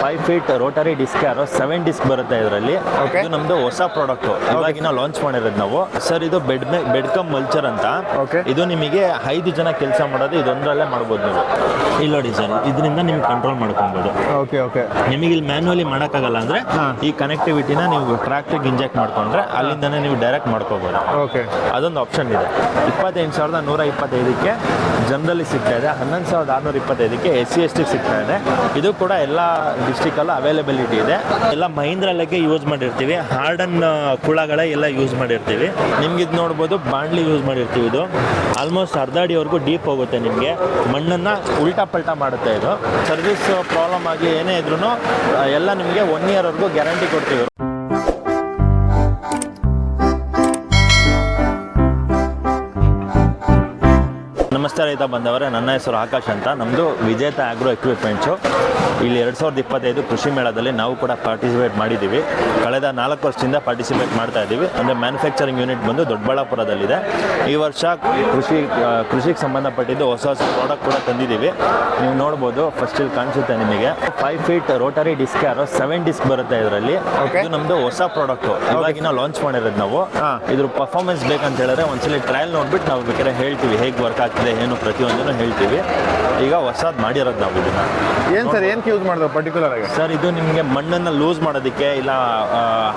Five feet rotary disc ಯಾರು seven disc ಬರುತ್ತೆ ಇದರಲ್ಲಿ. ಇದು ನಮ್ದು ಹೊಸ ಪ್ರಾಡಕ್ಟ್ ಇವಾಗಿನ ಲಾಂಚ್ ಮಾಡಿರೋದು ನಾವು. ಸರ್ ಇದು ಬೆಡ್ ಬೆಡ್ ಕಮ್ ಮಲ್ಚರ್ ಅಂತ. ಇದು ನಿಮಗೆ ಐದು ಜನ ಕೆಲಸ ಮಾಡೋದು ಇದೊಂದರಲ್ಲೇ ಮಾಡ್ಬೋದು ನೀವು. ಇಲ್ಲಿ ನೋಡಿ ಸರ್ ಇದರಿಂದ ನಿಮ್ಗೆ ಕಂಟ್ರೋಲ್ ಮಾಡ್ಕೊಬೋದು. ಓಕೆ ಓಕೆ ನಿಮಗೆ ಇಲ್ಲಿ ಮ್ಯಾನ್ಯಲಿ ಮಾಡೋಕ್ಕಾಗಲ್ಲ ಅಂದ್ರೆ ಈ ಕನೆಕ್ಟಿವಿಟಿನ ನೀವು ಟ್ರ್ಯಾಕ್ಟ್ರಿಗೆ ಇಂಜೆಕ್ಟ್ ಮಾಡ್ಕೊಂಡ್ರೆ ಅಲ್ಲಿಂದನೇ ನೀವು ಡೈರೆಕ್ಟ್ ಮಾಡ್ಕೋಬೋದು. ಓಕೆ ಅದೊಂದು ಆಪ್ಷನ್ ಇದೆ. ಇಪ್ಪತ್ತೆಂಟು ಸಾವಿರದ ನೂರ ಇಪ್ಪತ್ತೈದಕ್ಕೆ ಜನರಲ್ಲಿ ಸಿಗ್ತಾ ಇದೆ. ಹನ್ನೊಂದು ಸಾವಿರದ ಆರುನೂರ ಇಪ್ಪತ್ತೈದಕ್ಕೆ ಎಸ್ ಸಿ ಎಸ್ ಟಿ ಸಿಗ್ತಾ ಇದೆ. ಇದು ಕೂಡ ಎಲ್ಲ ಡಿಸ್ಟಿಕಲ್ಲೂ ಅವೈಲಬಿಲಿಟಿ ಇದೆ. ಎಲ್ಲ ಮಹೀಂದ್ರಲ್ಲಕ್ಕೆ ಯೂಸ್ ಮಾಡಿರ್ತೀವಿ. ಹಾರ್ಡನ್ ಕುಳಗಳೇ ಎಲ್ಲ ಯೂಸ್ ಮಾಡಿರ್ತೀವಿ. ನಿಮ್ಗೆ ಇದು ನೋಡ್ಬೋದು ಬಾಂಡ್ಲಿ ಯೂಸ್ ಮಾಡಿರ್ತೀವಿ ಇದು. ಆಲ್ಮೋಸ್ಟ್ ಅರ್ಧ ಅಡಿವರೆಗೂ ಡೀಪ್ ಹೋಗುತ್ತೆ ನಿಮಗೆ. ಮಣ್ಣನ್ನು ಉಲ್ಟಾ ಪಲ್ಟಾ ಮಾಡುತ್ತೆ ಇದು. ಸರ್ವಿಸ್ ಪ್ರಾಬ್ಲಮ್ ಆಗಿ ಏನೇ ಇದ್ರೂ ಎಲ್ಲ ನಿಮಗೆ ಒನ್ ಇಯರ್ವರೆಗೂ ಗ್ಯಾರಂಟಿ ಕೊಡ್ತೀವಿ. ನಮಸ್ತೆ ರೈತ ಬಂದವರೇ ನನ್ನ ಹೆಸರು ಆಕಾಶ್ ಅಂತ. ನಮ್ಮದು ವಿಜೇತ ಆಗ್ರೋ ಎಕ್ವಿಪ್ಮೆಂಟ್ಸು ಇಲ್ಲಿ ಎರಡು ಸಾವಿರದ ಇಪ್ಪತ್ತೈದು ಕೃಷಿ ಮೇಳದಲ್ಲಿ ನಾವು ಕೂಡ ಪಾರ್ಟಿಸಿಪೇಟ್ ಮಾಡಿದ್ದೀವಿ. ಕಳೆದ ನಾಲ್ಕು ವರ್ಷದಿಂದ ಪಾರ್ಟಿಸಿಪೇಟ್ ಮಾಡ್ತಾ ಇದ್ದೀವಿ. ಅಂದರೆ ಮ್ಯಾನುಫ್ಯಾಕ್ಚರಿಂಗ್ ಯೂನಿಟ್ ಬಂದು ದೊಡ್ಡಬಳ್ಳಾಪುರದಲ್ಲಿದೆ. ಈ ವರ್ಷ ಕೃಷಿ ಕೃಷಿಗೆ ಸಂಬಂಧಪಟ್ಟಿದ್ದು ಹೊಸ ಹೊಸ ಪ್ರಾಡಕ್ಟ್ ಕೂಡ ತಂದಿದ್ದೀವಿ. ನೀವು ನೋಡ್ಬೋದು ಫಸ್ಟ್ ಇಲ್ಲಿ ಕಾಣಿಸುತ್ತೆ ನಿಮಗೆ. ಫೈವ್ ಫೀಟ್ ರೋಟರಿ ಡಿಸ್ಕ್ ಯಾರೋ ಸೆವೆನ್ ಡಿಸ್ಕ್ ಬರುತ್ತೆ ಇದರಲ್ಲಿ. ಇದು ನಮ್ಮದು ಹೊಸ ಪ್ರಾಡಕ್ಟ್ ಇವಾಗಿನ ಲಾಂಚ್ ಮಾಡಿರೋದು ನಾವು. ಇದ್ರ ಪರ್ಫಾರ್ಮೆನ್ಸ್ ಬೇಕಂತ ಹೇಳಿದ್ರೆ ಒಂದ್ಸಲಿ ಟ್ರಯಲ್ ನೋಡ್ಬಿಟ್ಟು ನಾವು ಬೇಕಾದ್ರೆ ಹೇಳ್ತೀವಿ ಹೇಗೆ ವರ್ಕ್ ಆಗ್ತಿದೆ ಏನು ಪ್ರತಿಯೊಂದನ್ನು ಹೇಳ್ತೀವಿ. ಈಗ ಹೊಸದು ಮಾಡಿರೋದು ನಾವು ಇದನ್ನು. ಏನು ಸರ್ ಏನಕ್ಕೆ ಯೂಸ್ ಮಾಡಿದ್ರು ಪರ್ಟಿಕ್ಯುಲರ್ ಆಗಿ? ಸರ್ ಇದು ನಿಮಗೆ ಮಣ್ಣನ್ನು ಲೂಸ್ ಮಾಡೋದಕ್ಕೆ ಇಲ್ಲ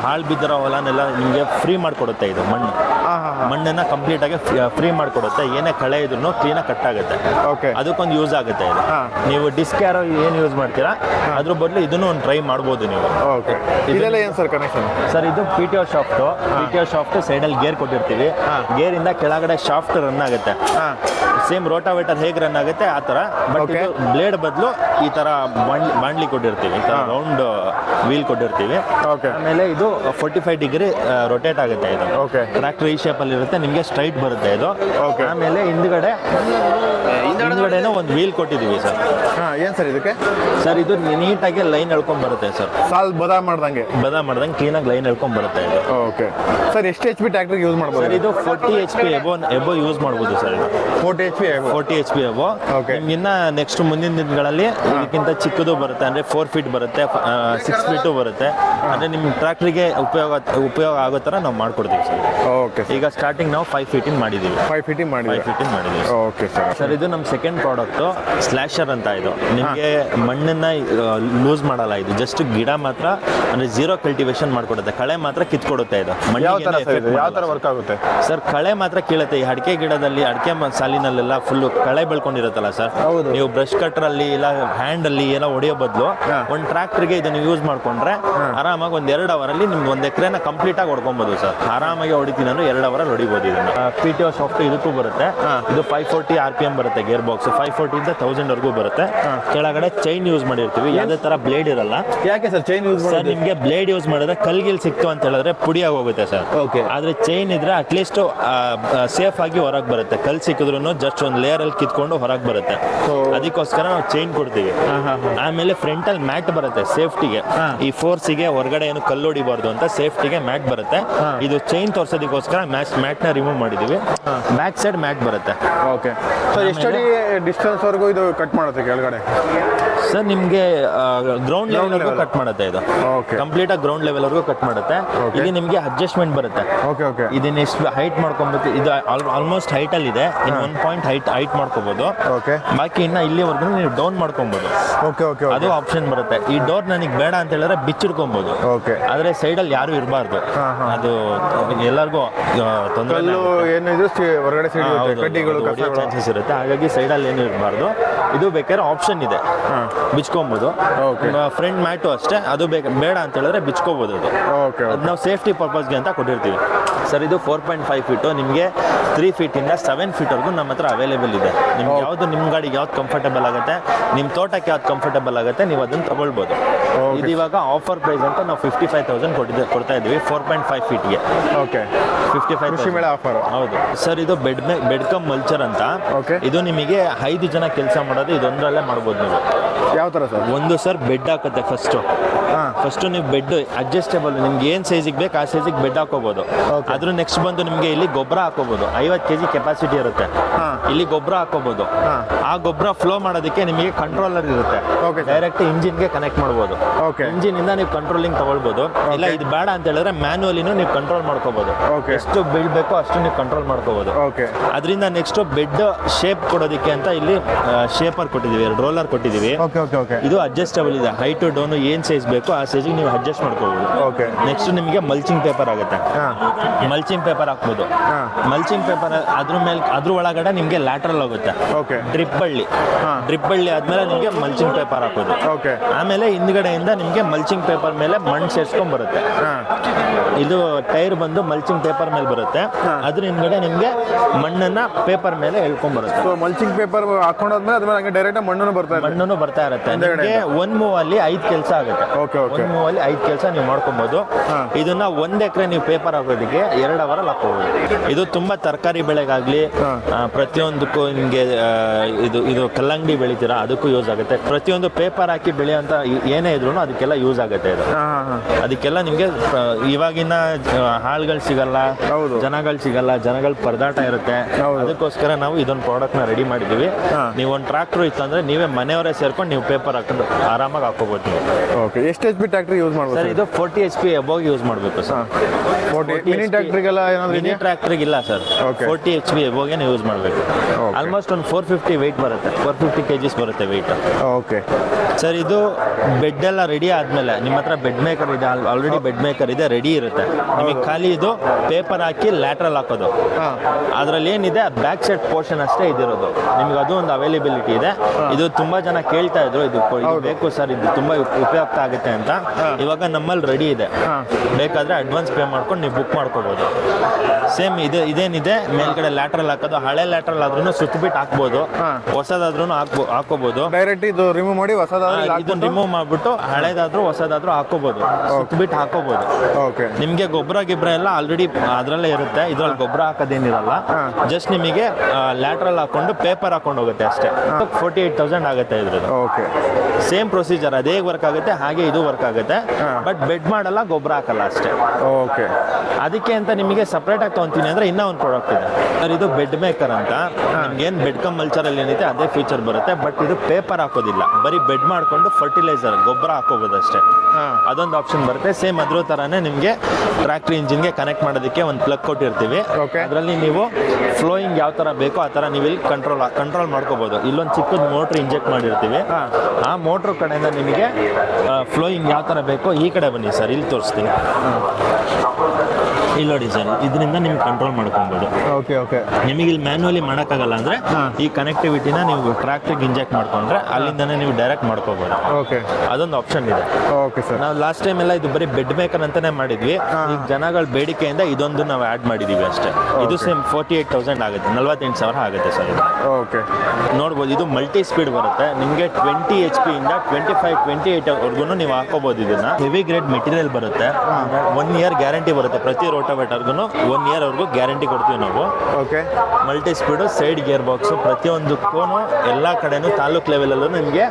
ಹಾಳು ಬಿದ್ದಿರೋ ಹೊಲನೆಲ್ಲ ನಿಮಗೆ ಫ್ರೀ ಮಾಡಿಕೊಡುತ್ತೆ ಇದು ಮಣ್ಣು. ಹಾಂ ಕಂಪ್ಲೀಟ್ ಆಗಿ ಮಣ್ಣನ್ನು ಫ್ರೀ ಮಾಡಿಕೊಡುತ್ತೆ. ಏನೇ ಕಳೆ ಇದ್ರು ಕ್ಲೀನಾಗಿ ಕಟ್ ಆಗುತ್ತೆ. ಓಕೆ ಅದಕ್ಕೊಂದು ಯೂಸ್ ಆಗುತ್ತೆ ಇದು. ನೀವು ಡಿಸ್ಕ್ ಯಾರೋ ಏನು ಯೂಸ್ ಮಾಡ್ತೀರಾ? ಅದ್ರ ಬದಲು ಇದನ್ನು ಒಂದು ಟ್ರೈ ಮಾಡ್ಬೋದು ನೀವು. ಓಕೆ ಇದೆಲ್ಲ ಏನು ಸರ್ ಕನೆಕ್ಷನ್ ಸರ್ ಇದು P T O shaft P T O shaft ಸೈಡಲ್ಲಿ ಗೇರ್ ಕೊಟ್ಟಿರ್ತೀವಿ. ಗೇರ್ ಗೇರಿಂದ ಕೆಳಗಡೆ ಶಾಫ್ಟ್ ರನ್ ಆಗುತ್ತೆ. ಸೇಮ್ ರೋಟಾವೇಟರ್ ಹೇಗೆ ರನ್ ಆಗುತ್ತೆ? ಆ ಥರ. ಬಟ್ ಇದು ಬ್ಲೇಡ್ ಬದಲು ಈ ಥರ ಬಾಂಡ್ಲಿ ಕೊಟ್ಟಿರ್ತೀವಿ. ಈ ಥರ ರೌಂಡ್ ವೀಲ್ ಕೊಟ್ಟಿರ್ತೀವಿ. ಓಕೆ ಆಮೇಲೆ ಇದು ಫೋರ್ಟಿ ಫೈವ್ ಡಿಗ್ರಿ ರೊಟೇಟ್ ಆಗುತ್ತೆ ಇದು. ಓಕೆ ಟ್ರ್ಯಾಕ್ಟರ್ ಶೇಪಲ್ಲಿ ಇರುತ್ತೆ ನಿಮಗೆ ಸ್ಟ್ರೈಟ್ ಬರುತ್ತೆ ಇದು. ಆಮೇಲೆ ಹಿಂದ್ಗಡೆ ಹಿಂದ್ಗಡೆನೂ ಒಂದು ವೀಲ್ ಕೊಟ್ಟಿದ್ದೀವಿ ಸರ್. ಹಾಂ ಏನು ಸರ್ ಇದಕ್ಕೆ? ಸರ್ ಇದು ನೀಟಾಗಿ ಲೈನ್ ಎಳ್ಕೊಂಡು ಬರುತ್ತೆ ಸರ್. ಸಾಲ್ ಬದಾ ಮಾಡ್ದಂಗೆ? ಬದಾ ಮಾಡ್ದಂಗೆ ಕ್ಲೀನಾಗಿ ಲೈನ್ ಎಳ್ಕೊಂಡ್ ಬರುತ್ತೆ ಇದು. ಓಕೆ ಸರ್ ಎಷ್ಟು ಎಚ್ ಪಿ ಟ್ಯಾಕ್ಟ್ರಿಗೆ ಯೂಸ್ ಸರ್ ಮಾಡ್ಬೋದು? ಇದು forty H P above above use ಮಾಡ್ಬೋದು ಸರ್ ಇದು. Forty H P forty H P above okay ಇನ್ನ ನೆಕ್ಸ್ಟ್ ಮುಂದಿನ ದಿನಗಳಲ್ಲಿ ಇದಕ್ಕಿಂತ ಚಿಕ್ಕದು ಬರುತ್ತೆ ಅಂದರೆ ಫೋರ್ ಫೀಟ್ ಬರುತ್ತೆ ಸಿಕ್ಸ್ ಫೀಟು ಬರುತ್ತೆ. ಅಂದರೆ ನಿಮ್ಮ ಟ್ರ್ಯಾಕ್ಟ್ರಿಗೆ ಉಪಯೋಗ ಉಪಯೋಗ ಆಗೋ ಥರ ನಾವು ಮಾಡ್ಕೊಡ್ತೀವಿ ಸರ್. ಓಕೆ ಈಗ ಸ್ಟಾರ್ಟಿಂಗ್ ನಾವು ಫೈವ್ ಫೀಟಿನ್ ಮಾಡಿದೀವಿ. ಫೈವ್ ಫಿಟ್ಟಿಂಗ್ ಫೈವ್ ಮಾಡಿದ್ರೆ ಫೀಟಿನ್ ಮಾಡಿದ್ದೀವಿ ಓಕೆ ಸರ್ ಸರ್ ಇದು ನಮ್ಮ ಸೆಕೆಂಡ್ ಪ್ರಾಡಕ್ಟು ಸ್ಲ್ಯಾಶರ್ ಅಂತ ಇದು. ನಿಮಗೆ ಮಣ್ಣನ್ನ ಲೂಸ್ ಮಾಡಲ್ಲ ಇದು. ಜಸ್ಟ್ ಗಿಡ ಮಾತ್ರ ಅಂದ್ರೆ ಝೀರೋ ಕಲ್ಟಿವೇಶನ್ ಮಾಡ್ಕೊಡುತ್ತೆ. ಕಳೆ ಮಾತ್ರ ಕಿತ್ಕೊಡುತ್ತೆ ಇದು. ಯಾವ ಥರ ಯಾವ. ಥರ ವರ್ಕ್ ಆಗುತ್ತೆ? ಸರ್ ಕಳೆ ಮಾತ್ರ ಕೀಳುತ್ತೆ. ಈ ಅಡಿಕೆ ಗಿಡದಲ್ಲಿ ಅಡಿಕೆ ಸಾಲಿನಲ್ಲೆಲ್ಲ ಫುಲ್ ಕಳೆ ಬೆಳ್ಕೊಂಡಿರುತ್ತಲ್ಲ ಸರ್. ನೀವು ಬ್ರಷ್ ಕಟರ್ ಅಲ್ಲಿ ಇಲ್ಲ ಹ್ಯಾಂಡ್ ಅಲ್ಲಿ ಏನೋ ಹೊಡೆಯೋ ಬದಲು ಒಂದ್ ಟ್ರಾಕ್ಟರ್ಗೆ ಇದನ್ನು ಯೂಸ್ ಮಾಡ್ಕೊಂಡ್ರೆ ಆರಾಮಾಗಿ ಒಂದ್ ಎರಡು ಅವರಲ್ಲಿ ನಿಮ್ಗೆ ಒಂದು ಎಕರೆನ ಕಂಪ್ಲೀಟ್ ಆಗಿ ಹೊಡ್ಕೊಬೋದು ಸರ್ ಆರಾಮಾಗಿ ಹೊಡಿತೀನಿ ಅಂದ್ರೆ ಎರಡು ಅವರಲ್ಲಿ ಹೊಡಿಬೋದು ಇದನ್ನ. ಪಿ ಟಿ ಸಾಫ್ಟ್ ಇದಕ್ಕೂ ಬರುತ್ತೆ. ಇದು five forty R P M ಬರುತ್ತೆ ಗೇರ್ ಬಾಕ್ಸ್ ಫೈವ್ ಇಂದ ತೌಸಂಡ್ ವರ್ಗೂ ಬರುತ್ತೆ. ಕೆಳಗಡೆ ಚೈನ್ ಯೂಸ್ ಮಾಡಿರ್ತೀವಿ. ಯಾವುದೇ ತರ ಬ್ಲೇಡ್ ಇರಲ್ಲ. ಯಾಕೆ ಸರ್ ಚೈನ್ ಯೂಸ್ ಸರ್ ನಿಮಗೆ ಬ್ಲೇಡ್ ಯೂಸ್ ಮಾಡಿದ್ರೆ ಕಲ್ಗಿಲ್ ಸಿಕ್ತು ಅಂತ ಹೇಳಿದ್ರೆ ಪುಡಿಯಾಗಿ ಹೋಗುತ್ತೆ ಸರ್. ಓಕೆ ಆದ್ರೆ ಚೈನ್ ಇದ್ರೆ ಅಟ್ಲೀಸ್ಟ್ ಸೇಫ್ ಆಗಿ ಹೊರಗೆ ಬರುತ್ತೆ. ಕಲ್ ಸಿಕ್ಕಿದ್ರು ಜಸ್ಟ್ ಒಂದು ಲೇಯರ್ ಅಲ್ಲಿ ಕಿತ್ಕೊಂಡು ಹೊರಗೆ ಬರುತ್ತೆ. ಅದಕ್ಕೋಸ್ಕರ ನಾವು ಚೈನ್ ಕೊಡ್ತೀವಿ. ಆಮೇಲೆ ಫ್ರಂಟ್ ಅಲ್ಲಿ ಮ್ಯಾಟ್ ಬರುತ್ತೆ ಸೇಫ್ಟಿಗೆ ಈ ಫೋರ್ಸಿಗೆ ಹೊರಗಡೆ ಏನು ಕಲ್ಲು ಹೊಡಿಬಾರ್ದು ಅಂತ ಸೇಫ್ಟಿಗೆ ಮ್ಯಾಟ್ ಬರುತ್ತೆ. ಇದು ಚೈನ್ ತೋರ್ಸೋದಕ್ಕೋಸ್ಕರ ಮ್ಯಾಚ್ ಮ್ಯಾಟ್ನ ರಿಮೂವ್ ಮಾಡಿದ್ದೀವಿ ಬ್ಯಾಕ್ ಸೈಡ್ ಮ್ಯಾಟ್ ಬರುತ್ತೆ. ಓಕೆ ಸೊ ಎಷ್ಟು ಡಿಸ್ಟೆನ್ಸ್ವರೆಗೂ ಇದು ಕಟ್ ಮಾಡುತ್ತೆ ಕೆಳಗಡೆ? ಸರ್ ನಿಮಗೆ ಗ್ರೌಂಡ್ ಲೆವೆಲ್ ವರೆಗೂ ಕಟ್ ಮಾಡುತ್ತೆ ಇದು. ಕಂಪ್ಲೀಟ್ ಆಗಿ ಗ್ರೌಂಡ್ ಲೆವೆಲ್ ವರೆಗೂ ಕಟ್ ಮಾಡುತ್ತೆ. ಇಲ್ಲಿ ನಿಮಗೆ ಅಡ್ಜಸ್ಟ್ಮೆಂಟ್ ಬರುತ್ತೆ. ಓಕೆ ಓಕೆ ಇದನ್ನ ಎಷ್ಟು ಹೈಟ್ ಮಾಡ್ಕೊಬೇಕು ಇದು ಆಲ್ಮೋಸ್ಟ್ ಹೈಟ್ ಅಲ್ಲಿ ಇದೆ. ಇನ್ನು ಒನ್ ಪಾಯಿಂಟ್ ಹೈಟ್ ಹೈಟ್ ಮಾಡ್ಕೋಬಹುದು ಓಕೆ ಬಾಕಿ ಇನ್ನ ಇಲ್ಲಿವರೆಗೂ ನೀವು ಡೌನ್ ಮಾಡ್ಕೊಬಹುದು ಓಕೆ ಓಕೆ ಅದು ಆಪ್ಷನ್ ಬರುತ್ತೆ. ಈ ಡೋರ್ ನನಗೆ ಬೇಡ ಅಂತ ಹೇಳಿದ್ರೆ ಬಿಚ್ಚಿಡ್ಕೊಬಹುದು ಓಕೆ ಆದ್ರೆ ಅಲ್ಲಿ ಯಾರು ಇರಬಾರ್ದು. ಅದು ಎಲ್ಲರಿಗೂ ತೊಂದರೆ ಏನು ಇದು? ಹೊರಗಡೆ ಸೈಡ್ ಕಡ್ಡಿಗಳು ಚಾನ್ಸಸ್ ಇರುತ್ತೆ. ಹಾಗಾಗಿ ಸೈಡಲ್ಲಿ ಏನು ಇರಬಾರ್ದು. ಇದು ಬೇಕಾದ್ರೆ ಆಪ್ಷನ್ ಇದೆ. ಬಿಚ್ಕೊಬೋದು. ಫ್ರಂಟ್ ಮ್ಯಾಟು ಅಷ್ಟೇ ಅದು ಬೇಕ ಬೇಡ ಅಂತ ಹೇಳಿದ್ರೆ ಬಿಚ್ಕೋಬೋದು ಅದು. ಓಕೆ ಅದು ನಾವು ಸೇಫ್ಟಿ ಪರ್ಪಸ್ಗೆ ಅಂತ ಕೊಟ್ಟಿರ್ತೀವಿ. ಸರ್ ಇದು ಫೋರ್ ಪಾಯಿಂಟ್ ಫೈವ್ ಫೀಟು ನಿಮಗೆ ತ್ರೀ ಫೀಟಿಂದ ಸೆವೆನ್ ಫೀಟ್ವರೆಗೂ ನಮ್ಮ ಹತ್ರ ಅವೈಲೇಬಲ್ ಇದೆ. ನಿಮ್ಗೆ ಯಾವ್ದು ನಿಮ್ಮ ಗಾಡಿಗೆ ಯಾವ್ದು ಕಂಫರ್ಟಬಲ್ ಆಗುತ್ತೆ ನಿಮ್ಮ ತೋಟಕ್ಕೆ ಯಾವ್ದು ಕಂಫರ್ಟಬಲ್ ಆಗುತ್ತೆ ನೀವು ಅದನ್ನು ತಗೊಳ್ಬೋದು. ಇದು ಇವಾಗ ಆಫರ್ ಪ್ರೈಸ್ ಅಂತ ನಾವು ಫಿಫ್ಟಿ ಫೈವ್ ತೌಸಂಡ್ ಕೊಟ್ಟಿದ್ದೆ ಕೊಡ್ತಾ ಇದ್ದೀವಿ ಫೋರ್ ಪಾಯಿಂಟ್ ಫೈವ್ ಫೀಟ್ಗೆ ಓಕೆ ಫಿಫ್ಟಿ ಫೈವ್ ಮೇಳ ಆಫರ್ ಹೌದು. ಸರ್ ಇದು ಬೆಡ್ ಬೆಡ್ ಕಮ್ ಮಲ್ಚರ್ ಅಂತ. ಓಕೆ ಇದು ನಿಮಗೆ ಐದು ಜನ ಕೆಲಸ ಮಾಡೋದು ಇದೊಂದರಲ್ಲೇ ಮಾಡ್ಬೋದು ನೀವು. ಯಾವ ಥರ ಸರ್? ಒಂದು ಸರ್ ಬೆಡ್ ಹಾಕುತ್ತೆ ಫಸ್ಟು ಫಸ್ಟು ನೀವು ಬೆಡ್ ಅಡ್ಜಸ್ಟೇಬಲ್ ನಿಮ್ಗೆ ಏನ್ ಸೈಜಿಗೆ ಬೇಕು ಆ ಸೈಜಿಗೆ ಬೆಡ್ ಹಾಕೋಬಹುದು. ಅದ್ರ ನೆಕ್ಸ್ಟ್ ಬಂದು ನಿಮಗೆ ಇಲ್ಲಿ ಗೊಬ್ಬರ ಹಾಕೋಬಹುದು ಐವತ್ತು ಕೆಜಿ ಕೆಪಾಸಿಟಿ ಇರುತ್ತೆ. ಇಲ್ಲಿ ಗೊಬ್ಬರ ಹಾಕೋಬಹುದು ಆ ಗೊಬ್ಬರ ಫ್ಲೋ ಮಾಡೋದಕ್ಕೆ ನಿಮಗೆ ಕಂಟ್ರೋಲರ್ ಇರುತ್ತೆ. ಡೈರೆಕ್ಟ್ ಇಂಜಿನ್ ಇಂಜಿನ್ಗೆ ಕನೆಕ್ಟ್ ಮಾಡಬಹುದು ಓಕೆ ಇಂಜಿನ್ ಇಂದ ನೀವು ಕಂಟ್ರೋಲಿಂಗ್ ತಗೊಳ್ಬಹುದು ಇಲ್ಲ ಇದು ಬೇಡ ಅಂತ ಹೇಳಿದ್ರೆ ಮ್ಯಾನುವಲಿನೂ ನೀವು ಕಂಟ್ರೋಲ್ ಮಾಡ್ಕೋಬಹುದು ಎಷ್ಟು ಎಷ್ಟು ಬೇಕು ಅಷ್ಟು ನೀವು ಕಂಟ್ರೋಲ್ ಮಾಡ್ಕೋಬಹುದು ಅದರಿಂದ ನೆಕ್ಸ್ಟ್ ಬೆಡ್ ಶೇಪ್ ಕೊಡೋದಕ್ಕೆ ಅಂತ ಇಲ್ಲಿ ಶೇಪರ್ ಕೊಟ್ಟಿದ್ದೀವಿ ಎರಡು ರೋಲರ್ ಕೊಟ್ಟಿದ್ದೀವಿ. ಇದು ಅಡ್ಜಸ್ಟೇಬಲ್ ಇದೆ. ಹೈಟು ಡೌನ್ ಏನ್ ಸೈಜ್ ಬೇಕು ಆ ಸೈಜಿಗೆ ನೀವು ಅಡ್ಜಸ್ಟ್ ಮಾಡ್ಕೋಬೋದು. ಓಕೆ ನೆಕ್ಸ್ಟ್ ನಿಮಗೆ ಮಲ್ಚಿಂಗ್ ಪೇಪರ್ ಆಗುತ್ತೆ. ಹಾಂ. ಮಲ್ಚಿಂಗ್ ಪೇಪರ್ ಹಾಕ್ಬೋದು. ಹಾಂ. ಮಲ್ಚಿಂಗ್ ಪೇಪರ್ ಅದ್ರ ಮೇಲೆ ಅದ್ರ ಒಳಗಡೆ ನಿಮಗೆ ಲ್ಯಾಟ್ರಲ್ ಆಗುತ್ತೆ. ಓಕೆ ಡ್ರಿಪ್ ಬಳ್ಳಿ. ಹಾ. ಡ್ರಿಪ್ ಬಳ್ಳಿ ಆದ್ಮೇಲೆ ನಿಮಗೆ ಮಲ್ಚಿಂಗ್ ಪೇಪರ್ ಹಾಕೋದು ಓಕೆ ಆಮೇಲೆ ಹಿಂದ್ಗಡೆಯಿಂದ ನಿಮಗೆ ಮಲ್ಚಿಂಗ್ ಪೇಪರ್ ಮೇಲೆ ಮಣ್ಣು ಸೇರ್ಸ್ಕೊಂಡ್ ಬರುತ್ತೆ. ಹಾಂ. ಇದು ಟೈರ್ ಬಂದು ಮಲ್ಚಿಂಗ್ ಪೇಪರ್ ಮೇಲೆ ಬರುತ್ತೆ. ಅದ್ರ ಹಿಂದ್ಗಡೆ ನಿಮಗೆ ಮಣ್ಣನ್ನ ಪೇಪರ್ ಮೇಲೆ ಹೇಳ್ಕೊಂಡ್ ಬರುತ್ತೆ. ಸೊ ಮಲ್ಚಿಂಗ್ ಪೇಪರ್ ಹಾಕೊಂಡಾದ್ಮೇಲೆ ಅದ್ಮೇಲೆ ಹಂಗೆ ಡೈರೆಕ್ಟ್ ಮಣ್ಣು ಬರ್ತಾ ಮಣ್ಣು ಬರ್ತಾ ಇರುತ್ತೆ. ಒಂದ್ ಮೂವ್ ಅಲ್ಲಿ ಐದ್ ಕೆಲಸ ಆಗುತ್ತೆ. ಓಕೆ ಒಂದ್ ಮೂವಲ್ಲಿ ಐದು ಕೆಲಸ ನೀವು ಮಾಡ್ಕೊಬಹುದು ಇದನ್ನ ಒಂದ್ ಎಕರೆ ನೀವು ಪೇಪರ್ ಹಾಕೋದಕ್ಕೆ ಎರಡು ಅವರ್ ಹಾಕೋಬಹುದು ಇದು ತುಂಬಾ ತರಕಾರಿ ಬೆಳೆಗಾಗ್ಲಿ ಪ್ರತಿಯೊಂದಕ್ಕೂ ನಿಮಗೆ ಇದು ಇದು ಕಲ್ಲಂಗಡಿ ಬೆಳಿತೀರಾ ಅದಕ್ಕೂ ಯೂಸ್ ಆಗುತ್ತೆ. ಪ್ರತಿಯೊಂದು ಪೇಪರ್ ಹಾಕಿ ಬೆಳೆಯೋಂಥ ಏನೇ ಇದ್ರೂ ಅದಕ್ಕೆಲ್ಲ ಯೂಸ್ ಆಗುತ್ತೆ ಇದು. ಅದಕ್ಕೆಲ್ಲ ನಿಮಗೆ ಇವಾಗಿನ ಹಾಳುಗಳು ಸಿಗಲ್ಲ ಹೌದು. ಜನಗಳು ಸಿಗಲ್ಲ ಜನಗಳ ಪರದಾಟ ಇರುತ್ತೆ. ಅದಕ್ಕೋಸ್ಕರ ನಾವು ಇದೊಂದು ಪ್ರಾಡಕ್ಟ್ನ ರೆಡಿ ಮಾಡಿದ್ದೀವಿ. ಹಾ. ನೀವು ಒಂದು ಟ್ರಾಕ್ಟರ್ ಇತ್ತು ಅಂದ್ರೆ ನೀವೇ ಮನೆಯವರೇ ಸೇರ್ಕೊಂಡು ನೀವು ಪೇಪರ್ ಹಾಕೊಂಡು ಆರಾಮಾಗಿ ಹಾಕೋಬಹುದು ಓಕೆ ಎಷ್ಟು ಪಿ ಟ್ರ್ಯಾಕ್ಟರ್ ಯೂಸ್ ಮಾಡ್ಬೋದು ಸರ್ ಇದು forty H P above use ಮಾಡಬೇಕು ಸರ್. ಫೋರ್ಟಿ ಮಿನಿ ಟ್ಯಾಕ್ಟ್ರಿಗೆಲ್ಲ ಏನಾದರೂ ಮಿನಿ ಟ್ರಾಕ್ಟರ್ ಟ್ರ್ಯಾಕ್ಟರ್ಗೆ ಇಲ್ಲ ಸರ್. ಫೋರ್ಟಿ ಎಚ್ ಪಿ ಎಬೋಗೆ ಯೂಸ್ ಮಾಡಬೇಕು? ಆಲ್ಮೋಸ್ಟ್ ಒಂದು ಫೋರ್ ಫಿಫ್ಟಿ ವೆಯ್ಟ್ ಬರುತ್ತೆ. ಫೋರ್ ಫಿಫ್ಟಿ ಕೆ ಜಿಸ್ ಬರುತ್ತೆ ವೆಯ್ಟ್ ಓಕೆ ಸರ್ ಇದು ಬೆಡ್ ಎಲ್ಲ ರೆಡಿ ಆದ್ಮೇಲೆ ನಿಮ್ಮ ಹತ್ರ ಬೆಡ್ ಮೇಕರ್ ಇದೆ ಆಲ್ರೆಡಿ ಬೆಡ್ ಮೇಕರ್ ಇದೆ ರೆಡಿ ಇರುತ್ತೆ. ನಿಮಗೆ ಖಾಲಿ ಇದು ಪೇಪರ್ ಹಾಕಿ ಲ್ಯಾಟ್ರಲ್ ಹಾಕೋದು. ಅದರಲ್ಲಿ ಏನಿದೆ ಬ್ಯಾಕ್ ಸೈಡ್ ಪೋರ್ಷನ್ ಅಷ್ಟೇ ಇದಿರೋದು. ನಿಮ್ಗೆ ಅದು ಒಂದು ಅವೈಲೇಬಿಲಿಟಿ ಇದೆ. ಇದು ತುಂಬಾ ಜನ ಕೇಳ್ತಾ ಇದ್ರು ಇದು ಬೇಕು ಸರ್ ಇದು ತುಂಬಾ ಉಪಯುಕ್ತ ಆಗುತ್ತೆ ಅಂತ. ಇವಾಗ ನಮ್ಮಲ್ಲಿ ರೆಡಿ ಇದೆ. ಬೇಕಾದ್ರೆ ಅಡ್ವಾನ್ಸ್ ಪೇ ಮಾಡ್ಕೊಂಡು ನೀವು ಬುಕ್ ಮಾಡ್ಕೋಬಹುದು ಸೇಮ್ ಇದೆ ಇದೇನಿದೆ ಮೇಲ್ಗಡೆ ಲ್ಯಾಟ್ರಲ್ ಹಾಕೋದು ಹಳೆ ಲ್ಯಾಟ್ರಲ್ ಆದ್ರೂ ಸುತ್ತಬಿಟ್ಟು ಹಾಕ್ಬೋದು. ಹೊಸದಾದ್ರೂ ಹಾಕ್ಬೋ ಹಾಕೋಬಹುದು ಡೈರೆಕ್ಟ್ ಇದು ರಿಮೂವ್ ಮಾಡಿ ಹೊಸದಾದ್ರೂ ರಿಮೂವ್ ಮಾಡ್ಬಿಟ್ಟು ಹಳೇದಾದ್ರೂ ಹೊಸದಾದ್ರೂ ಹಾಕೋಬಹುದು ಸುತ್ತಬಿಟ್ಟು ಹಾಕೋಬಹುದು ಓಕೆ ನಿಮಗೆ ಗೊಬ್ಬರ ಗಿಬ್ಬರ ಎಲ್ಲ ಆಲ್ರೆಡಿ ಅದ್ರಲ್ಲೇ ಇರುತ್ತೆ. ಇದ್ರಲ್ಲಿ ಗೊಬ್ಬರ ಹಾಕೋದೇನಿರಲ್ಲ. ಜಸ್ಟ್ ನಿಮಗೆ ಲ್ಯಾಟ್ರಲ್ ಹಾಕೊಂಡು ಪೇಪರ್ ಹಾಕೊಂಡು ಹೋಗುತ್ತೆ ಅಷ್ಟೇ. ಫೋರ್ಟಿ ಏಟ್ ತೌಸಂಡ್ ಆಗುತ್ತೆ ಇದ್ರದ್ದು. ಓಕೆ ಸೇಮ್ ಪ್ರೊಸೀಜರ್ ಅದೇ ವರ್ಕ್ ಆಗುತ್ತೆ ಹಾಗೆ ಇದು ವರ್ಕ್ ಆಗುತ್ತೆ ಹಾ. ಬಟ್ ಬೆಡ್ ಮಾಡಲ್ಲ ಗೊಬ್ಬರ ಹಾಕಲ್ಲ ಅಷ್ಟೇ. ಓಕೆ ಅದಕ್ಕೆ ಅಂತ ನಿಮಗೆ ಸಪ್ರೇಟ್ ಆಗಿ ತೊಗೊಂತೀನಿ ಅಂದ್ರೆ ಇನ್ನೂ ಒಂದು ಪ್ರಾಡಕ್ಟ್ ಇದೆ. ಸರ್ ಇದು ಬೆಡ್ ಮೇಕರ್ ಅಂತ. ನಿಮ್ಗೆ ಏನು ಬೆಡ್ ಕಮ್ ಮಲ್ಚರಲ್ಲಿ ಏನಿದೆ ಅದೇ ಫೀಚರ್ ಬರುತ್ತೆ. ಬಟ್ ಇದು ಪೇಪರ್ ಹಾಕೋದಿಲ್ಲ. ಬರೀ ಬೆಡ್ ಮಾಡ್ಕೊಂಡು ಫರ್ಟಿಲೈಸರ್ ಗೊಬ್ಬರ ಹಾಕೋಬಹುದು ಅಷ್ಟೇ. ಅದೊಂದು ಆಪ್ಷನ್ ಬರುತ್ತೆ. ಸೇಮ್ ಅದ್ರ ಥರನೇ ನಿಮಗೆ ಇಂಜಿನ್ ಇಂಜಿನ್ಗೆ ಕನೆಕ್ಟ್ ಮಾಡೋದಕ್ಕೆ ಒಂದು ಪ್ಲಗ್ ಕೊಟ್ಟಿರ್ತೀವಿ. ಅದರಲ್ಲಿ ನೀವು ಫ್ಲೋಯಿಂಗ್ ಯಾವ ಥರ ಬೇಕೋ ಆ ಥರ ನೀವು ಇಲ್ಲಿ ಕಂಟ್ರೋಲ್ ಕಂಟ್ರೋಲ್ ಮಾಡ್ಕೋಬಹುದು ಇಲ್ಲೊಂದು ಚಿಕ್ಕದ ಮೋಟ್ರ್ ಇಂಜೆಕ್ಟ್ ಮಾಡಿರ್ತೀವಿ. ಆ ಮೋಟ್ರ್ ಕಡೆಯಿಂದ ನಿಮಗೆ ಫ್ಲೋಯಿಂಗ್ ಯಾವ ಥರ ಬೇಕೋ ಈ ಕಡೆ ಬನ್ನಿ ಸರ್ ಇಲ್ಲಿ ತೋರಿಸ್ತೀನಿ. ಇಲ್ಲಿ ನೋಡಿ ಸರ್ ಇದರಿಂದ ನಿಮ್ಗೆ ಕಂಟ್ರೋಲ್ ಮಾಡ್ಕೊಬೋದು. Okay okay. ನಿಮಗೆ ಇಲ್ಲಿ ಮ್ಯಾನ್ಯಲಿ ಮಾಡೋಕ್ಕಾಗಲ್ಲ ಅಂದರೆ. ಈ ಕನೆಕ್ಟಿವಿಟಿನ ನೀವು ಟ್ರ್ಯಾಕ್ಟಿಗೆ ಇಂಜೆಕ್ಟ್ ಮಾಡ್ಕೊಂಡ್ರೆ ಅಲ್ಲಿಂದನೇ ನೀವು ಡೈರೆಕ್ಟ್ ಮಾಡ್ಕೋಬೋದು. ಓಕೆ. ಅದೊಂದು ಆಪ್ಷನ್ ಇದೆ. Okay sir. ನಾವು ಲಾಸ್ಟ್ ಟೈಮ್ ಎಲ್ಲ ಇದು ಬರೀ ಬೆಡ್ ಮೇಕರ್ ಅಂತಾನೆ ಮಾಡಿದ್ವಿ. ಈಗ ಜನಗಳ ಬೇಡಿಕೆಯಿಂದ ಇದೊಂದು ನಾವು ಆ್ಯಡ್ ಮಾಡಿದ್ದೀವಿ ಅಷ್ಟೇ. ಇದು. ಸೇಮ್ ಫೋರ್ಟಿ ಏಟ್ ತೌಸಂಡ್ ಆಗುತ್ತೆ. ನಲ್ವತ್ತೆಂಟು ಸಾವಿರ ಆಗುತ್ತೆ ಸರ್ ಇದು. ಓಕೆ. ನೋಡ್ಬೋದು ಇದು ಮಲ್ಟಿ ಸ್ಪೀಡ್ ಬರುತ್ತೆ. ನಿಮಗೆ ಟ್ವೆಂಟಿ ಎಚ್ ಪಿಯಿಂದ ಇಂದ ಟ್ವೆಂಟಿ ಫೈವ್ ಟ್ವೆಂಟಿ ಏಟ್ ನೀವು ನೀವು ಹಾಕೋಬಹುದು ಇದನ್ನ. ಹೆವಿ ಗ್ರೇಡ್ ಮೆಟೀರಿಯಲ್ ಬರುತ್ತೆ. ಒನ್ ಇಯರ್ ಗ್ಯಾರಂಟಿ ಬರುತ್ತೆ ಪ್ರತಿ ರೋಟೋವೇಟರ್ಗೂ ಒನ್ ಇಯರ್ ಅವ್ರಿಗೂ ಗ್ಯಾರಂಟಿ ಕೊಡ್ತೀವಿ ನಾವು. Okay multi speed side gear box ಪ್ರತಿಯೊಂದಕ್ಕೂ ಎಲ್ಲ ಕಡೆನೂ ತಾಲೂಕ್ ಲೆವೆಲಲ್ಲೂ ನಿಮಗೆ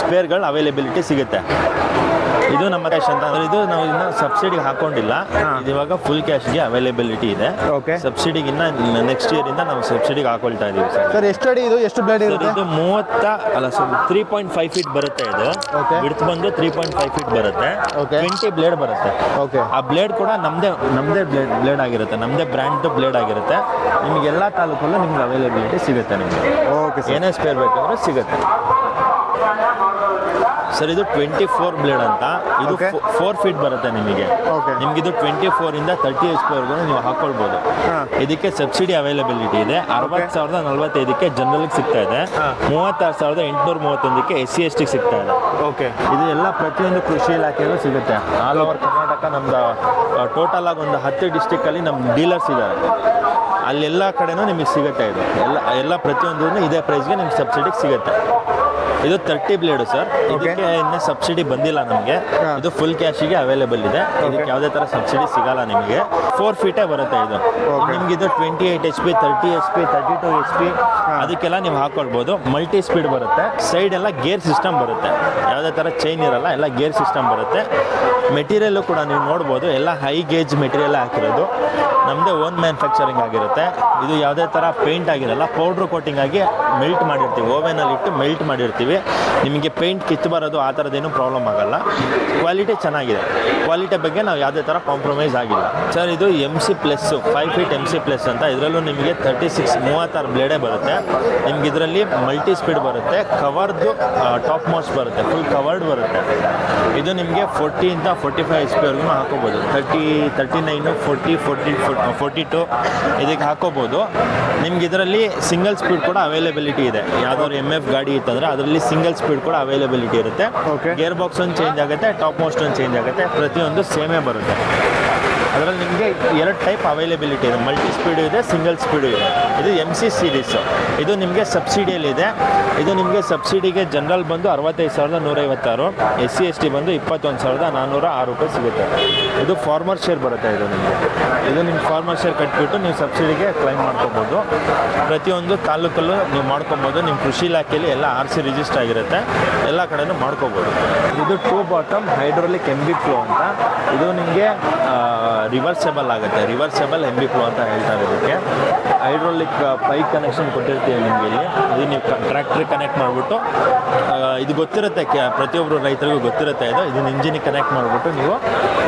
ಸ್ಪೇರ್ಗಳು ಅವೈಲೇಬಿಲಿಟಿ ಸಿಗುತ್ತೆ. ಇದು ನಮ್ಮ ಕ್ಯಾಶ್ ಅಂತ. ಅಂದ್ರೆ ಇದು ನಾವು ಇನ್ನ ಸಬ್ಸಿಡಿಗೆ ಹಾಕೊಂಡಿಲ್ಲ. ಇದು ಇವಾಗ ಫುಲ್ ಕ್ಯಾಶ್ಗೆ ಅವೈಲೇಬಿಲಿಟಿ ಇದೆ. ಓಕೆ ಸಬ್ಸಿಡಿಗೆ ಇನ್ನ ನೆಕ್ಸ್ಟ್ ಇಯರ್ ಇಂದ ನಾವು ಸಬ್ಸಿಡಿಗೆ ಹಾಕೊಳ್ತಾ ಇದೀವಿ ಸರ್. ಸರ್ ಎಷ್ಟು ಅಡಿ ಇದು? ಎಷ್ಟು ಬ್ಲೇಡ್ ಇರುತ್ತೆ? ಇದು ಮೂವತ್ತ ಅಲ್ಲ sir three point five feet ಬರುತ್ತೆ ಇದು. Okay. ಬಿಡ್ತ್ ಬಂದು ತ್ರೀ ಪಾಯಿಂಟ್ ಫೈವ್ ಫೀಟ್ ಬರುತ್ತೆ. Okay. ಟ್ವೆಂಟಿ ಬ್ಲೇಡ್ ಬರುತ್ತೆ. ಓಕೆ ಆ ಬ್ಲೇಡ್ ಕೂಡ ನಮ್ದೇ ನಮ್ಮದೇ ಬ್ಲೇಡ್ ಬ್ಲೇಡ್ ಆಗಿರುತ್ತೆ. ನಮ್ಮದೇ ಬ್ರ್ಯಾಂಡ್ ಬ್ಲೇಡ್ ಆಗಿರುತ್ತೆ. ನಿಮ್ಗೆ ಎಲ್ಲ ತಾಲೂಕಲ್ಲೂ ನಿಮ್ಗೆ ಅವೈಲೇಬಿಲಿಟಿ ಸಿಗುತ್ತೆ ನಿಮಗೆ. ಓಕೆ ಸರ್ ಏನೇ ಸ್ಪೇರ್ ಬೇಕಂದ್ರೆ ಸಿಗುತ್ತೆ. ಸರ್ ಇದು ಟ್ವೆಂಟಿ ಫೋರ್ ಬ್ಲೇಡ್ ಅಂತ. ಇದು Okay. ಫೋರ್ ಫೀಟ್ ಬರುತ್ತೆ ನಿಮಗೆ. Okay. ನಿಮ್ಗೆ ಇದು ಟ್ವೆಂಟಿ ಫೋರ್ ಇಂದ ತರ್ಟಿ ಎಚ್ ಪಿ ವರ್ಗು ನೀವು ಹಾಕೊಳ್ಬೋದು. ಹಾ. ಇದಕ್ಕೆ ಸಬ್ಸಿಡಿ ಅವೈಲೇಬಿಲಿಟಿ ಇದೆ. ಅರವತ್ತು ಸಾವಿರದ ನಲವತ್ತೈದಕ್ಕೆ ಜನರಲ್ಗೆ ಸಿಗ್ತಾ ಇದೆ. ಹಾ. ಮೂವತ್ತಾರು ಸಾವಿರದ ಎಂಟುನೂರ ಮೂವತ್ತೊಂದಕ್ಕೆ ಎಸ್ ಸಿ ಎಸ್ ಟಿ ಸಿಗ್ತಾ ಇದೆ. ಓಕೆ ಇದು ಎಲ್ಲ ಪ್ರತಿಯೊಂದು ಕೃಷಿ ಇಲಾಖೆಯಲ್ಲೂ ಸಿಗುತ್ತೆ. ಆಲ್ ಓವರ್ ಕರ್ನಾಟಕ ನಮ್ದು ಟೋಟಲ್ ಆಗಿ ಒಂದು ಹತ್ತು ಡಿಸ್ಟಿಕ್ ಅಲ್ಲಿ ನಮ್ಮ ಡೀಲರ್ಸ್ ಇದ್ದಾರೆ. ಅಲ್ಲೆಲ್ಲ ಕಡೆನೂ ನಿಮಗೆ ಸಿಗುತ್ತೆ ಇದು. ಎಲ್ಲ ಎಲ್ಲ ಪ್ರತಿಯೊಂದು ಇದೇ ಪ್ರೈಸ್ಗೆ ನಿಮ್ಗೆ ಸಬ್ಸಿಡಿಗೆ ಸಿಗುತ್ತೆ. ಇದು ತರ್ಟಿ ಬ್ಲೇಡು ಸರ್ ಇದಕ್ಕೆ ಇನ್ನೂ ಸಬ್ಸಿಡಿ ಬಂದಿಲ್ಲ ನಮಗೆ. ಇದು ಫುಲ್ ಕ್ಯಾಶಿಗೆ ಅವೈಲೇಬಲ್ ಇದೆ. ಇದಕ್ಕೆ ಯಾವುದೇ ಥರ ಸಬ್ಸಿಡಿ ಸಿಗಲ್ಲ ನಿಮಗೆ. ಫೋರ್ ಫೀಟೇ ಬರುತ್ತೆ ಇದು. ನಿಮ್ಗೆ ಇದು twenty eight H P thirty H P thirty two H P ಅದಕ್ಕೆಲ್ಲ ನೀವು ಹಾಕೊಳ್ಬೋದು. ಮಲ್ಟಿ ಸ್ಪೀಡ್ ಬರುತ್ತೆ. ಸೈಡ್ ಎಲ್ಲ ಗೇರ್ ಸಿಸ್ಟಮ್ ಬರುತ್ತೆ. ಯಾವುದೇ ಥರ ಚೈನ್ ಇರಲ್ಲ ಎಲ್ಲ ಗೇರ್ ಸಿಸ್ಟಮ್ ಬರುತ್ತೆ. ಮೆಟೀರಿಯಲ್ಲು ಕೂಡ ನೀವು ನೋಡ್ಬೋದು. ಎಲ್ಲ ಹೈ ಗೇಜ್ ಮೆಟೀರಿಯಲ್ ಹಾಕಿರೋದು. ನಮ್ಮದೇ ಓನ್ ಮ್ಯಾನುಫ್ಯಾಕ್ಚರಿಂಗ್ ಆಗಿರುತ್ತೆ. ಇದು ಯಾವುದೇ ಥರ ಪೇಂಟ್ ಆಗಿರಲ್ಲ ಪೌಡ್ರ್ ಕೋಟಿಂಗ್ ಆಗಿ ಮೆಲ್ಟ್ ಮಾಡಿರ್ತೀವಿ. ಓವೆನಲ್ಲಿ ಇಟ್ಟು ಮೆಲ್ಟ್ ಮಾಡಿರ್ತೀವಿ. ನಿಮಗೆ ಪೇಂಟ್ ಕಿತ್ತು ಬರೋದು ಆ ಥರದ್ದೇನು ಪ್ರಾಬ್ಲಮ್ ಆಗಲ್ಲ. ಕ್ವಾಲಿಟಿ ಚೆನ್ನಾಗಿದೆ. ಕ್ವಾಲಿಟಿ ಬಗ್ಗೆ ನಾವು ಯಾವುದೇ ಥರ ಕಾಂಪ್ರಮೈಸ್ ಆಗಿಲ್ಲ. ಸರ್ ಇದು M C plus five feet M C plus ಅಂತ. ಇದರಲ್ಲೂ ನಿಮಗೆ ತರ್ಟಿ ಸಿಕ್ಸ್ ಮೂವತ್ತಾರು ಬ್ಲೇಡೇ ಬರುತ್ತೆ. ನಿಮ್ಗೆ ಇದರಲ್ಲಿ ಮಲ್ಟಿ ಸ್ಪೀಡ್ ಬರುತ್ತೆ. ಕವರ್ದು ಟಾಪ್ ಮೋಸ್ಟ್ ಬರುತ್ತೆ. ಫುಲ್ ಕವರ್ಡ್ ಬರುತ್ತೆ. ಇದು ನಿಮಗೆ ಫೋರ್ಟಿಯಿಂದ ಫೋರ್ಟಿ ಫೈವ್ ಎಚ್ ಪಿವರೆಗೂ ಹಾಕೋಬೋದು. Thirty thirty nine forty forty forty two ಇದಕ್ಕೆ ಹಾಕೋಬೋದು. ನಿಮ್ಗೆ ಇದರಲ್ಲಿ ಸಿಂಗಲ್ ಸ್ಪೀಡ್ ಕೂಡ ಅವೈಲೇಬಿಲಿಟಿ ಇದೆ. ಯಾವುದಾದ್ರು ಎಂ ಎಫ್ ಗಾಡಿ ಇತ್ತಂದರೆ, ಅದರಲ್ಲಿ ಸಿಂಗಲ್ ಸ್ಪೀಡ್ ಕೂಡ ಅವೈಲೇಬಿಲಿಟಿ ಇರುತ್ತೆ. ಗೇರ್ ಬಾಕ್ಸ್ ಒಂದು ಚೇಂಜ್ ಆಗುತ್ತೆ ಟಾಪ್ ಮೋಸ್ಟ್ ಒಂದು ಚೇಂಜ್ ಆಗುತ್ತೆ. ಪ್ರತಿಯೊಂದು ಸೇಮೇ ಬರುತ್ತೆ. ಅದರಲ್ಲಿ ನಿಮಗೆ ಎರಡು ಟೈಪ್ ಅವೈಲೇಬಿಲಿಟಿ ಇದೆ. ಮಲ್ಟಿ ಸ್ಪೀಡು ಇದೆ, ಸಿಂಗಲ್ ಸ್ಪೀಡು ಇದೆ. ಇದು ಎಂ ಸಿ ಸೀರೀಸು ಇದು ನಿಮಗೆ ಸಬ್ಸಿಡಿಯಲ್ಲಿದೆ ಇದು. ನಿಮಗೆ ಸಬ್ಸಿಡಿಗೆ ಜನರಲ್ ಬಂದು ಅರವತ್ತೈದು ಸಾವಿರದ ನೂರೈವತ್ತಾರು. ಎಸ್ ಸಿ ಎಸ್ ಟಿ ಬಂದು ಇಪ್ಪತ್ತೊಂದು ಸಾವಿರದ ನಾನ್ನೂರ ಆರು ರೂಪಾಯಿ ಸಿಗುತ್ತೆ. ಇದು ಫಾರ್ಮರ್ ಶೇರ್ ಬರುತ್ತೆ ಇದು ನಿಮಗೆ. ಇದು ನಿಮ್ಮ ಫಾರ್ಮರ್ ಶೇರ್ ಕಟ್ಬಿಟ್ಟು ನೀವು ಸಬ್ಸಿಡಿಗೆ ಕ್ಲೈಮ್ ಮಾಡ್ಕೊಬೋದು. ಪ್ರತಿಯೊಂದು ತಾಲೂಕಲ್ಲೂ ನೀವು ಮಾಡ್ಕೊಬೋದು. ನಿಮ್ಮ ಕೃಷಿ ಇಲಾಖೆಯಲ್ಲಿ ಎಲ್ಲ ಆರ್ ಸಿ ರಿಜಿಸ್ಟರ್ ಆಗಿರುತ್ತೆ. ಎಲ್ಲ ಕಡೆಯೂ ಮಾಡ್ಕೋಬೋದು. ಇದು two bottom hydraulic M B flow ಅಂತ. ಇದು ನಿಮಗೆ ರಿವರ್ಸೆಬಲ್ ಆಗುತ್ತೆ. ರಿವರ್ಸೆಬಲ್ ಎಂಬಿ ಬಿ ಫ್ಲೋ ಅಂತ ಹೇಳ್ತಾರೆ ಇದಕ್ಕೆ. ಹೈಡ್ರೋಲಿಕ್ ಪೈಪ್ ಕನೆಕ್ಷನ್ ಕೊಟ್ಟಿರ್ತೀವಿ ನಿಮಗೆ ಇಲ್ಲಿ. ಇದು ನೀವು ಟ್ರ್ಯಾಕ್ಟ್ರಿಗೆ ಕನೆಕ್ಟ್ ಮಾಡಿಬಿಟ್ಟು ಇದು ಗೊತ್ತಿರುತ್ತೆ ಕ್ಯಾ ಪ್ರತಿಯೊಬ್ಬರು ರೈತರಿಗೂ ಗೊತ್ತಿರುತ್ತೆ ಇದು. ಇದನ್ನ ಇಂಜಿನಿಗೆ ಕನೆಕ್ಟ್ ಮಾಡಿಬಿಟ್ಟು ನೀವು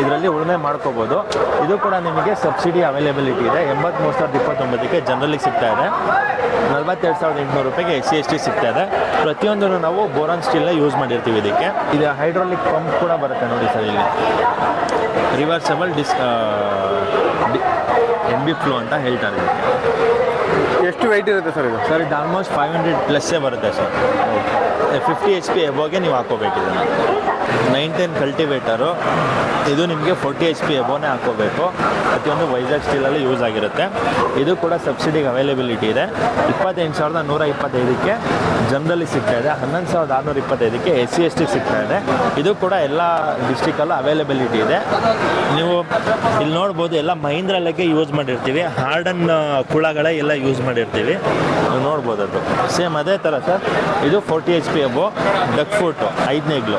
ಇದರಲ್ಲಿ ಉಳುಮೆ ಮಾಡ್ಕೋಬೋದು. ಇದು ಕೂಡ ನಿಮಗೆ ಸಬ್ಸಿಡಿ ಅವೈಲೇಬಿಲಿಟಿ ಇದೆ. ಎಂಬತ್ತ್ಮೂರು ಸಾವಿರದ ಇಪ್ಪತ್ತೊಂಬತ್ತಕ್ಕೆ ಜನರಲಿಗೆ ಸಿಗ್ತಾ ಇದೆ. ನಲ್ವತ್ತೆರಡು ಸಾವಿರದ ಎಂಟುನೂರು ರೂಪಾಯಿಗೆ ಎಸ್ ಸಿ ಎಸ್ ಟಿ ಸಿಗ್ತಾ ಇದೆ. ಪ್ರತಿಯೊಂದನ್ನು ನಾವು ಬೋರಾನ್ ಸ್ಟೀಲ್ನ ಯೂಸ್ ಮಾಡಿರ್ತೀವಿ ಇದಕ್ಕೆ. ಇದು ಹೈಡ್ರೋಲಿಕ್ ಪಂಪ್ ಕೂಡ ಬರುತ್ತೆ ನೋಡಿ ಸರ್ ಇಲ್ಲಿ. Reversible disc M B plough ಅಂತ ಹೇಳ್ತಾರೆ ಇದಕ್ಕೆ. ಎಷ್ಟು ವೆಯ್ಟ್ ಇರುತ್ತೆ ಸರ್ ಇದು? ಸರ್ ಇದು ಆಲ್ಮೋಸ್ಟ್ ಫೈವ್ ಹಂಡ್ರೆಡ್ ಪ್ಲಸ್ಸೇ ಬರುತ್ತೆ ಸರ್. ಫಿಫ್ಟಿ ಎಚ್ ಪಿ ಎಬೋಗೆ ನೀವು ಹಾಕೋಬೇಕು ಇದನ್ನು. ನೈನ್ ಟೆನ್ ಕಲ್ಟಿವೇಟರು ಇದು ನಿಮಗೆ ಫೋರ್ಟಿ ಎಚ್ ಪಿ ಎಬೋನೇ ಹಾಕೋಬೇಕು. ಪ್ರತಿಯೊಂದು ವೈಜಾಗ್ ಸ್ಟೀಲಲ್ಲಿ ಯೂಸ್ ಆಗಿರುತ್ತೆ. ಇದು ಕೂಡ ಸಬ್ಸಿಡಿಗೆ ಅವೈಲೇಬಿಲಿಟಿ ಇದೆ. ಇಪ್ಪತ್ತೆಂಟು ಸಾವಿರದ ನೂರ ಇಪ್ಪತ್ತೈದಕ್ಕೆ ಜನರಲಿ ಸಿಗ್ತಾ ಇದೆ. ಹನ್ನೊಂದು ಸಾವಿರದ ಆರುನೂರ ಇಪ್ಪತ್ತೈದಕ್ಕೆ ಎಸ್ ಸಿ ಎಸ್ ಟಿ ಸಿಗ್ತಾ ಇದೆ. ಇದು ಕೂಡ ಎಲ್ಲ ಡಿಸ್ಟಿಕಲ್ಲೂ ಅವೈಲೇಬಿಲಿಟಿ ಇದೆ. ನೀವು ಇಲ್ಲಿ ನೋಡ್ಬೋದು ಎಲ್ಲ ಮಹೀಂದ್ರಲ್ಲಕ್ಕೆ ಯೂಸ್ ಮಾಡಿರ್ತೀವಿ. ಹಾರ್ಡನ್ ಕುಳಗಳೇ ಎಲ್ಲ ಯೂಸ್ ಮಾಡಿರ್ತೀವಿ. ನೀವು ನೋಡ್ಬೋದು ಅದು. ಸೇಮ್ ಅದೇ ಥರ ಸರ್. ಇದು ಫೋರ್ಟಿ ಎಚ್ ಪಿ ಎಬೋ ಡಕ್ ಐದನೇ ಐದನೇಗ್ಲು.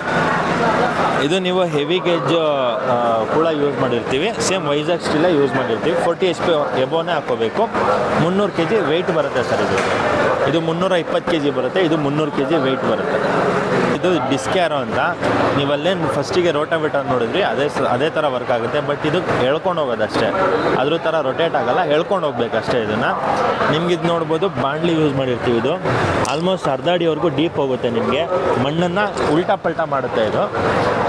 ಇದು ನೀವು ಹೆವಿ ಗೇಜ್ ಕೂಡ ಯೂಸ್ ಮಾಡಿರ್ತೀವಿ. ಸೇಮ್ ವೈಜಾಗ್ ಸ್ಟಿಲ್ಲ ಯೂಸ್ ಮಾಡಿರ್ತೀವಿ. ಫೋರ್ಟಿ ಎಚ್ ಪಿ ಎಬೋನೇ ಹಾಕೋಬೇಕು ಮುನ್ನೂರು ಕೆ ಜಿ ವೆಯ್ಟ್ ಬರುತ್ತೆ ಸರ್ ಇದು. ಇದು ಮುನ್ನೂರ ಇಪ್ಪತ್ತು ಕೆ ಜಿ ಬರುತ್ತೆ. ಇದು ಮುನ್ನೂರು ಕೆ ಜಿ ವೆಯ್ಟ್ ಬರುತ್ತೆ. ಇದು ಡಿಸ್ಕ್ಯಾರೋ ಅಂತ. ನೀವಲ್ಲೇನು ಫಸ್ಟಿಗೆ ರೋಟಾವೇಟರ್ ನೋಡಿದ್ರಿ, ಅದೇ ಅದೇ ಥರ ವರ್ಕ್ ಆಗುತ್ತೆ. ಬಟ್ ಇದು ಎಳ್ಕೊಂಡು ಹೋಗೋದು ಅಷ್ಟೇ ಅದ್ರ ಥರ ರೊಟೇಟ್ ಆಗಲ್ಲ, ಎಳ್ಕೊಂಡು ಹೋಗ್ಬೇಕು ಅಷ್ಟೇ ಇದನ್ನು. ನಿಮ್ಗೆ ಇದು ನೋಡ್ಬೋದು ಬಾಂಡ್ಲಿ ಯೂಸ್ ಮಾಡಿರ್ತೀವಿ ಇದು. ಆಲ್ಮೋಸ್ಟ್ ಅರ್ಧ ಅಡಿವರೆಗೂ ಡೀಪ್ ಹೋಗುತ್ತೆ ನಿಮಗೆ. ಮಣ್ಣನ್ನು ಉಲ್ಟಾ ಪಲ್ಟಾ ಮಾಡುತ್ತೆ ಇದು.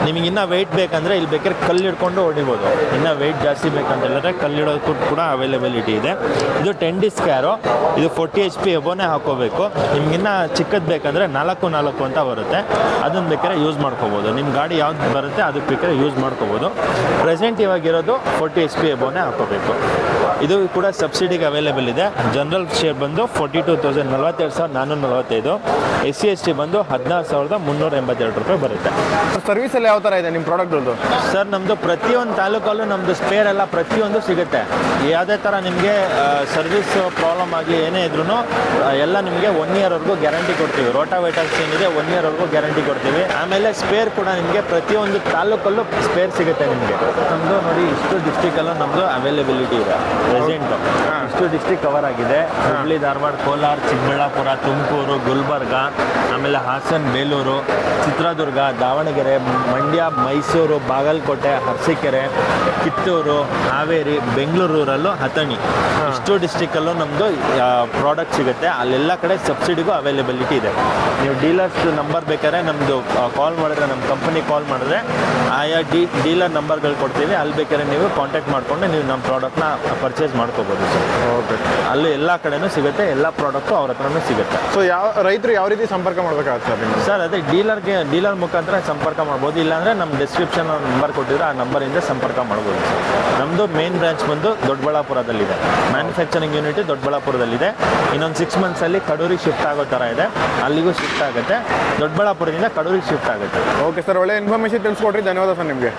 ನಿಮಗೆ ಇನ್ನೂ ವೆಯ್ಟ್ ಬೇಕಂದರೆ ಇಲ್ಲಿ ಬೇಕಾದ್ರೆ ಕಲ್ಲು ಹಿಡ್ಕೊಂಡು ಹೊಡಿಬೋದು ಇನ್ನೂ ವೆಯ್ಟ್ ಜಾಸ್ತಿ ಬೇಕಂತ ಹೇಳಿದ್ರೆ ಕಲ್ಲು ಹಿಡೋದಕ್ಕೂ ಕೂಡ ಅವೈಲೇಬಿಲಿಟಿ ಇದೆ. ಇದು ಟೆನ್ ಡಿಸ್ಕ್ಯಾರು ಇದು ಫೋರ್ಟಿ ಎಚ್ ಪಿ ಎಬೋನೇ ಹಾಕೋಬೇಕು. ನಿಮಗಿನ್ನ ಚಿಕ್ಕದು ಬೇಕಂದರೆ ನಾಲ್ಕು ನಾಲ್ಕು ಅಂತ ಬರುತ್ತೆ. ಅದನ್ನು ಬೇಕಾದ್ರೆ ಯೂಸ್ ಮಾಡ್ಕೋಬೋದು. ನಿಮ್ಮ ಗಾಡಿ ಯಾವ್ದು ಬರುತ್ತೆ ಅದಕ್ಕೆ ಬೇಕಾದ್ರೆ ಯೂಸ್ ಮಾಡ್ಕೋಬೋದು. ಪ್ರೆಸೆಂಟ್ ಇವಾಗಿರೋದು ಫೋರ್ಟಿ ಎಚ್ ಪಿ ಎಬೋನೇ ಹಾಕೋಬೇಕು. ಇದು ಕೂಡ ಸಬ್ಸಿಡಿಗೆ ಅವೈಲೇಬಲ್ ಇದೆ. ಜನರಲ್ ಶೇರ್ ಬಂದು ಫೋರ್ಟಿ ಟು ತೌಸಂಡ್ ನಲವತ್ತೆರಡು ಸಾವಿರದ ನಾನ್ನೂರ ನಲವತ್ತೈದು. ಎಸ್ ಸಿ ಎಸ್ ಟಿ ಬಂದು ಹದಿನಾರು ಸಾವಿರದ ಮುನ್ನೂರ ಎಂಬತ್ತೆರಡು ರೂಪಾಯಿ ಬರುತ್ತೆ. ಸರ್ವಿಸ್ ಎಲ್ಲ ಯಾವ ಥರ ಇದೆ ನಿಮ್ಮ ಪ್ರಾಡಕ್ಟ್ದು ಸರ್ ನಮ್ಮದು ಪ್ರತಿಯೊಂದು ತಾಲೂಕಲ್ಲೂ ನಮ್ಮದು ಸ್ಪೇರ್ ಎಲ್ಲ ಪ್ರತಿಯೊಂದು ಸಿಗುತ್ತೆ. ಯಾವುದೇ ಥರ ನಿಮಗೆ ಸರ್ವಿಸ್ ಪ್ರಾಬ್ಲಮ್ ಆಗಲಿ ಏನೇ ಇದ್ರೂ ಎಲ್ಲ ನಿಮಗೆ ಒನ್ ಇಯರ್ವರೆಗೂ ಗ್ಯಾರಂಟಿ ಕೊಡ್ತೀವಿ. ರೋಟಾವೇಟರ್ಸ್ ಏನಿದೆ ಒನ್ ಇಯರ್ವರೆಗೂ ಗ್ಯಾರಂಟಿ ಕೊಡ್ತೀವಿ. ಆಮೇಲೆ ಸ್ಪೇರ್ ಕೂಡ ನಿಮಗೆ ಪ್ರತಿಯೊಂದು ತಾಲೂಕಲ್ಲೂ ಸ್ಪೇರ್ ಸಿಗುತ್ತೆ ನಿಮಗೆ. ನಮ್ಮದು ನೋಡಿ ಇಷ್ಟು ಡಿಸ್ಟಿಕಲ್ಲೂ ನಮ್ಮದು ಅವೈಲೇಬಿಲಿಟಿ ಇದೆ. ಪ್ರೆಸೆಂಟು ಇಷ್ಟು ಡಿಸ್ಟಿಕ್ ಕವರ್ ಆಗಿದೆ. ಹುಬ್ಳಿ ಧಾರವಾಡ ಕೋಲಾರ ಚಿಕ್ಕಬಳ್ಳಾಪುರ ತುಮಕೂರು ಗುಲ್ಬರ್ಗ ಆಮೇಲೆ ಹಾಸನ್ ಬೇಲೂರು ಚಿತ್ರದುರ್ಗ ದಾವಣಗೆರೆ ಮಂಡ್ಯ ಮೈಸೂರು ಬಾಗಲಕೋಟೆ ಅರಸೀಕೆರೆ ಕಿತ್ತೂರು ಹಾವೇರಿ ಬೆಂಗಳೂರಲ್ಲೂ ಹತಣಿ ಇಷ್ಟು ಡಿಸ್ಟಿಕಲ್ಲೂ ನಮ್ಮದು ಪ್ರಾಡಕ್ಟ್ ಸಿಗುತ್ತೆ. ಅಲ್ಲೆಲ್ಲ ಕಡೆ ಸಬ್ಸಿಡಿಗೂ ಅವೈಲೇಬಿಲಿಟಿ ಇದೆ. ನೀವು ಡೀಲರ್ಸ್ ನಂಬರ್ ಬೇಕಾದ್ರೆ ಬೇಕಾದ್ರೆ ನಮ್ಮದು ಕಾಲ್ ಮಾಡಿದ್ರೆ ನಮ್ಮ ಕಂಪನಿ ಕಾಲ್ ಮಾಡಿದ್ರೆ ಆಯಾ ಡಿ ಡೀಲರ್ ನಂಬರ್ಗಳು ಕೊಡ್ತೀವಿ. ಅಲ್ಲಿ ಬೇಕಾದ್ರೆ ನೀವು ಕಾಂಟ್ಯಾಕ್ಟ್ ಮಾಡಿಕೊಂಡು ನೀವು ನಮ್ಮ ಪ್ರಾಡಕ್ಟ್ನ ಪರ್ಚೇಸ್ ಮಾಡ್ಕೋಬೋದು ಸರ್. ಓಕೆ ಅಲ್ಲಿ ಎಲ್ಲ ಕಡೆನೂ ಸಿಗುತ್ತೆ ಎಲ್ಲ ಪ್ರಾಡಕ್ಟು ಅವ್ರ ಹತ್ರನೂ ಸಿಗುತ್ತೆ. ಸೊ ಯಾವ ರೈತರು ಯಾವ ರೀತಿ ಸಂಪರ್ಕ ಮಾಡಬೇಕಾಗುತ್ತೆ ಸರ್ ನಿಮ್ಗೆ? ಸರ್ ಅದೇ ಡೀಲರ್ಗೆ ಡೀಲರ್ ಮುಖಾಂತರ ಸಂಪರ್ಕ ಮಾಡ್ಬೋದು ಇಲ್ಲಾಂದರೆ ನಮ್ಮ ಡಿಸ್ಕ್ರಿಪ್ಷನ್ ನಂಬರ್ ಕೊಟ್ಟಿದ್ರೆ ಆ ನಂಬರಿಂದ ಸಂಪರ್ಕ ಮಾಡ್ಬೋದು ಸರ್. ನಮ್ಮದು ಮೇನ್ ಬ್ರಾಂಚ್ ಬಂದು ದೊಡ್ಡಬಳ್ಳಾಪುರದಲ್ಲಿದೆ. Manufacturing unit ದೊಡ್ಡಬಳ್ಳಾಪುರದಲ್ಲಿದೆ. ಇನ್ನೊಂದು ಸಿಕ್ಸ್ ಮಂತ್ಸಲ್ಲಿ ಕಡೂರಿಗೆ ಶಿಫ್ಟ್ ಆಗೋ ಥರ ಇದೆ. ಅಲ್ಲಿಗೂ ಶಿಫ್ಟ್ ಆಗುತ್ತೆ. ದೊಡ್ಡಬಳ್ಳಾಪುರದಿಂದ ಕಡೂರಿಗೆ ಶಿಫ್ಟ್ ಆಗುತ್ತೆ. ಓಕೆ ಸರ್ ಒಳ್ಳೆ ಇನ್ಫಾರ್ಮೇಷನ್ ತಿಳಿಸ್ಕೊಡ್ರಿ ಧನ್ಯವಾದ ಸರ್ ನಿಮಗೆ.